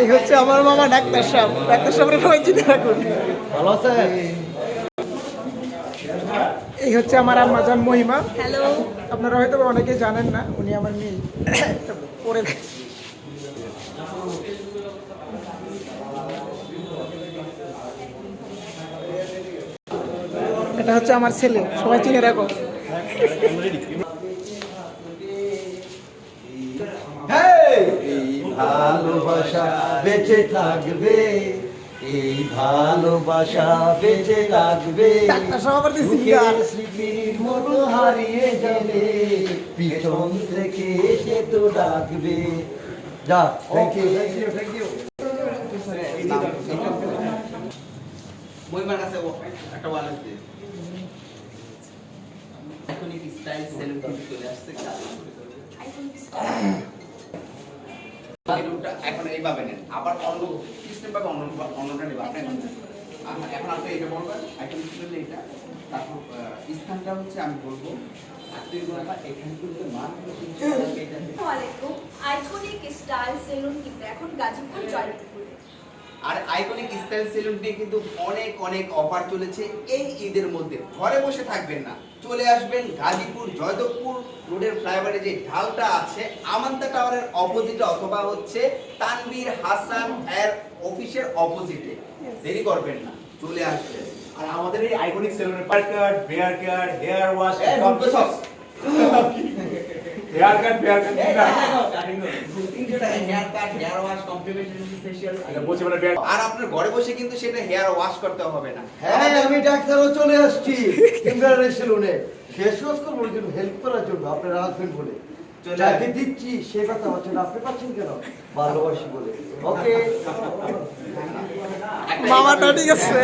এই হচ্ছে আমার মামা ডাক্তার সাহেব। ডাক্তার সাহেবের সবাই চিনে রাখুন। ভালো আছে এই হচ্ছে আমার আম্মাজান মহিমা। হ্যালো। আপনারা হয়তো বা অনেকে জানেন না উনি আমার মেয়ে। একটা পরে এটা হচ্ছে আমার ছেলে। সবাই চিনে রাখো এই ভালোবাসা বেঁচে থাকবে এই ভালোবাসা বেঁচে থাকবে। স্মৃতির মতো হারিয়ে যাবে পিছন থেকে এসে তো ডাকবে। যা thank you thank you thank you বইমার কাছে ও- একটা ওয়ালেট দিয়ে আইকনিক স্টাইল চলে আসছে বেলুনটা এখন এইভাবে নেন। আবার অন্য সিস্টেম পাবে অন্য অন্যটা নেবে। আপনি এখন আপনি এটা বলবেন এখন স্টাইল এটা। তারপর স্থানটা হচ্ছে আমি বলব আইকনিক স্টাইল সেলুন কিন্তু এখন গাজীপুর জয়পুরে। আর আইকনিক স্টাইল সেলুন দিয়ে কিন্তু অনেক অনেক অফার চলেছে এই ঈদের মধ্যে। ঘরে বসে থাকবেন না। চলে আসবেন গাজীপুর জয়দেবপুর রোডের ফ্লাইওভারে যে ঢালটা আছে আমান্তা টাওয়ারের অপোজিটে অথবা হচ্ছে তানবীর হাসান এর অফিসের অপোজিটে দেরি করবেন না চলে আসবেন। আর আমাদের এই আইকনিক সেলুনের পার cut beard cut hair wash সব। Haircut beard cut haircut hair wash complimentary facial বলছি মানে আর আপনার ঘরে বসে কিন্তু সেটা হেয়ার ওয়াশ করতে হবে না। হ্যাঁ আমি ডাক্তারও চলে আসছি ইমরানের সেলুনে শেষ ওয়াজ করব জন্য হেল্প করার জন্য আপনারা আসবেন বলে। যাকে দিচ্ছি সে কথা হচ্ছে না আপনি পাচ্ছেন কেন? ভালোবাসি বলে। ওকে মামাটা ঠিক আছে।